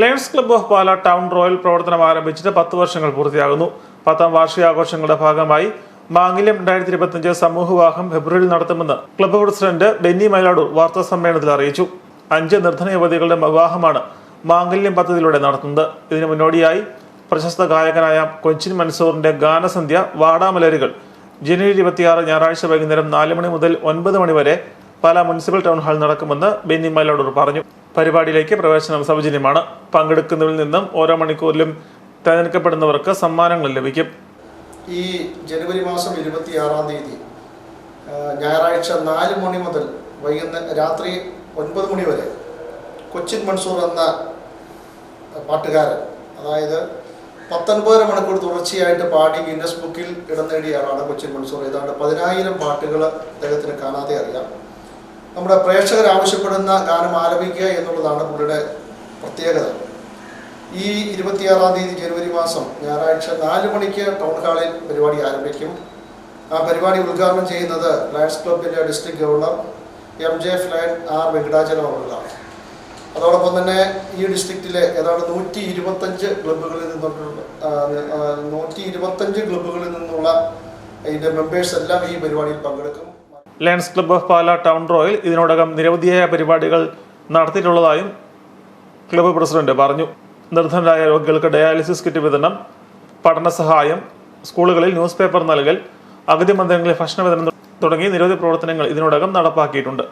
Lions club of Pala town royal പ്രവർത്തനം ആരംഭിച്ചിട്ട് പത്ത് വർഷങ്ങൾ പൂർത്തിയാകുന്നു. പത്താം വാർഷികാഘോഷങ്ങളുടെ ഭാഗമായി മാംഗല്യം രണ്ടായിരത്തി ഇരുപത്തിയഞ്ച് സമൂഹവാഹം ഫെബ്രുവരിയിൽ നടത്തുമെന്ന് ക്ലബ്ബ് പ്രസിഡന്റ് ബെന്നി മൈലാടൂർ വാർത്താ സമ്മേളനത്തിൽ അറിയിച്ചു. അഞ്ച് നിർധന യുവതികളുടെ വിവാഹമാണ് മാംഗല്യം പദ്ധതിയിലൂടെ നടത്തുന്നത്. ഇതിനു മുന്നോടിയായി പ്രശസ്ത ഗായകനായ കൊച്ചിൻ മൻസൂറിന്റെ ഗാനസന്ധ്യ വാടാമലരുകൾ ജനുവരി ഇരുപത്തിയാറ് ഞായറാഴ്ച വൈകുന്നേരം നാല് മണി മുതൽ ഒൻപത് മണി വരെ പാല മുനിസിപ്പൽ ടൗൺ ഹാളിൽ നടക്കുമെന്ന് ബെന്നി മൈലാടൂർ പറഞ്ഞു. പരിപാടിയിലേക്ക് പ്രവേശനം സൗജന്യമാണ്. പങ്കെടുക്കുന്നതിൽ നിന്നും ഓരോ മണിക്കൂറിലും തിരഞ്ഞെടുക്കപ്പെടുന്നവർക്ക് സമ്മാനങ്ങൾ ലഭിക്കും. ഈ ജനുവരി മാസം ഇരുപത്തിയാറാം തീയതി ഞായറാഴ്ച നാല് മണി മുതൽ വൈകുന്നേരം രാത്രി ഒൻപത് മണി വരെ കൊച്ചിൻ മൺസൂർ എന്ന പാട്ടുകാരൻ അതായത് പത്തൊൻപതര മണിക്കൂർ തുടർച്ചയായിട്ട് പാടി ഗിന്നസ് ബുക്കിൽ ഇടം നേടിയ ആളാണ് കൊച്ചിൻ മൺസൂർ ഏതാണ്ട് പതിനായിരം പാട്ടുകൾ അദ്ദേഹത്തിന് കാണാതെ അറിയാം. നമ്മുടെ പ്രേക്ഷകർ ആവശ്യപ്പെടുന്ന ഗാനം ആലപിക്കുക എന്നുള്ളതാണ് പുള്ളിയുടെ പ്രത്യേകത. ഈ ഇരുപത്തിയാറാം തീയതി ജനുവരി മാസം ഞായറാഴ്ച നാല് മണിക്ക് ടൗൺ ഹാളിൽ പരിപാടി ആരംഭിക്കും. ആ പരിപാടി ഉദ്ഘാടനം ചെയ്യുന്നത് ലയൺസ് ക്ലബിന്റെ district governor M J flying R Venkatachalam അവരുള്ളതാണ് അതോടൊപ്പം തന്നെ ഈ ഡിസ്ട്രിക്റ്റിലെ ഏതാണ്ട് നൂറ്റി ഇരുപത്തഞ്ച് ക്ലബ്ബുകളിൽ നിന്നുള്ള നൂറ്റി ഇരുപത്തഞ്ച് ക്ലബ്ബുകളിൽ നിന്നുള്ള അതിന്റെ മെമ്പേഴ്സ് എല്ലാം ഈ പരിപാടിയിൽ പങ്കെടുക്കും. Lions club of Pala town royal ഇതിനോടകം നിരവധിയായ പരിപാടികൾ നടത്തിയിട്ടുള്ളതായും ക്ലബ്ബ് പ്രസിഡന്റ് പറഞ്ഞു. നിർദ്ധനരായ രോഗികൾക്ക് ഡയാലിസിസ് കിറ്റ് വിതരണം പഠന സഹായം സ്കൂളുകളിൽ ന്യൂസ് പേപ്പർ നൽകൽ അഗതി മന്ദിരങ്ങളിൽ ഭക്ഷണ വിതരണം തുടങ്ങി നിരവധി പ്രവർത്തനങ്ങൾ ഇതിനോടകം നടപ്പാക്കിയിട്ടുണ്ട്.